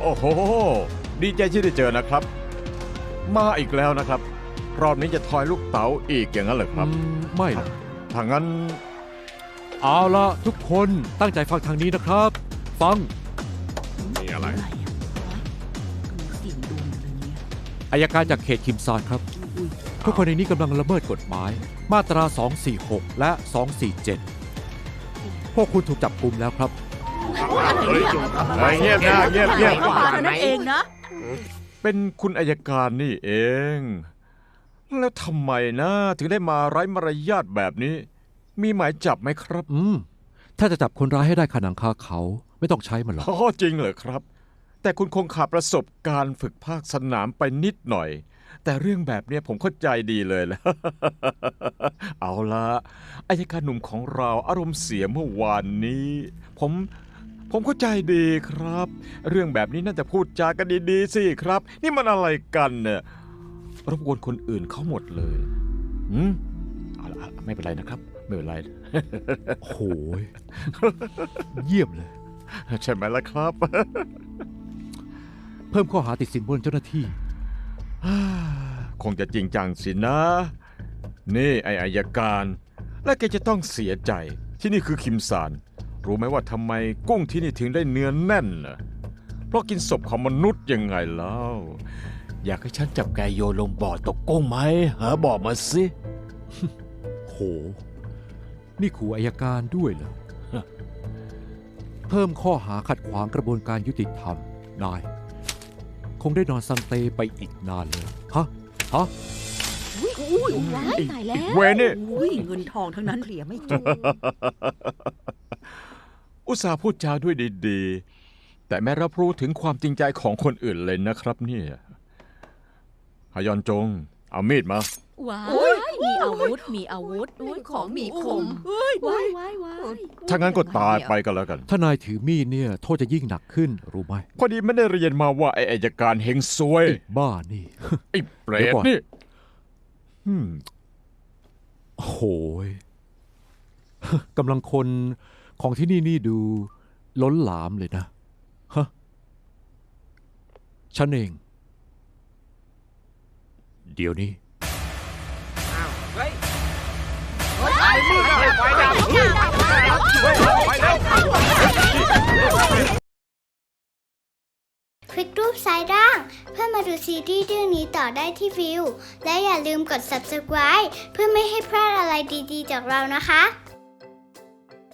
โอ้โห ดีใจที่ได้เจอนะครับ มาอีกแล้วนะครับ รอบนี้จะทอยลูกเต๋าอีกอย่างนั้นเหรอครับอืมไม่นะถ้างั้น เอาละทุกคนตั้งใจฟังทางนี้นะครับ ฟัง มีอะไรเสียงดวงอะไรเนี่ยอายการจากเขตคิมซานครับ อุ้ยทุกคนในนี้กำลังละเมิดกฎหมาย มาตรา 246 และ 247 พวกคุณถูกจับกุมแล้วครับ เฮ้ยเฮ้ยเงียบนะเงียบเงียบมาเท่านั้นเองนะ เป็นคุณอายการนี่เอง แล้วทำไมนะถึงได้มาไร้มารยาทแบบนี้ มีหมายจับไหมครับอืม ถ้าจะจับคนร้ายให้ได้ขนังคาเขาไม่ต้องใช้มันหรอก อ๋อจริงเหรอครับ แต่คุณคงขาดประสบการณ์ฝึกภาคสนามไปนิดหน่อย แต่เรื่องแบบเนี้ยผมเข้าใจดีเลยแหละเอาละอายการหนุ่มของเราอารมณ์เสียเมื่อวานนี้ ผม ผมเข้าใจดีครับ เรื่องแบบนี้น่าจะพูดจากันดีๆสิครับ นี่มันอะไรกันเนี่ยรบกวนคนอื่นเขาหมดเลยอืมเอาละไม่เป็นไรนะครับ ไม่เป็นไรโอ้โหยเยี่ยมเลย ใช่ไหมล่ะครับ เพิ่มข้อหาติดสินบนเจ้าหน้าที่ คงจะจริงจังสินะ นี่ไออายการ และแกจะต้องเสียใจที่นี่คือคิมซาน รู้ไหมว่าทำไมกุ้งที่นี่ถึงได้เนื้อแน่นน่ะเพราะกินศพของมนุษย์ยังไงเล่าอยากให้ฉันจับแกโยนลงบ่อตกกุ้งไหมฮะบอกมาสิ โห นี่ขู่อายการด้วยเหรอ เพิ่มข้อหาขัดขวางกระบวนการยุติธรรม นาย คงได้นอนซังเตไปอีกนานเลย ฮะ ฮะอุ้ยอุ้ยว้ายตายแล้วเวนี่อุ้ยเงินทองทั้งนั้นเคลียร์ไม่จบ อุตส่าห์พูดจาด้วยดีๆ แต่ไม่รับรู้ถึงความจริงใจของคนอื่นเลยนะครับเนี่ยฮายอนจง เอามีดมา ว้าย มีอาวุธ มีอาวุธอุ้ยของมีคมว้ายว้ายว้ายถ้างั้นก็ตายไปก็แล้วกัน ถ้านายถือมีดเนี่ย โทษจะยิ่งหนักขึ้นรู้ไหมพอดีไม่ได้เรียนมาว่าไอ้อายการเฮงซวย ไอ้บ้านี่ ไอ้เปรเดี๋ตยวก่อน นี่อืมโหย กำลังคน ของที่นี่นี่ดูล้นหลามเลยนะฮะฉันเอง เดี๋ยวนี้คลิกรูปซ้ายล่าง เพื่อมาดูซีรีส์เรื่องนี้ต่อได้ที่วิว และอย่าลืมกด subscribe เพื่อไม่ให้พลาดอะไรดีๆ จากเรานะคะ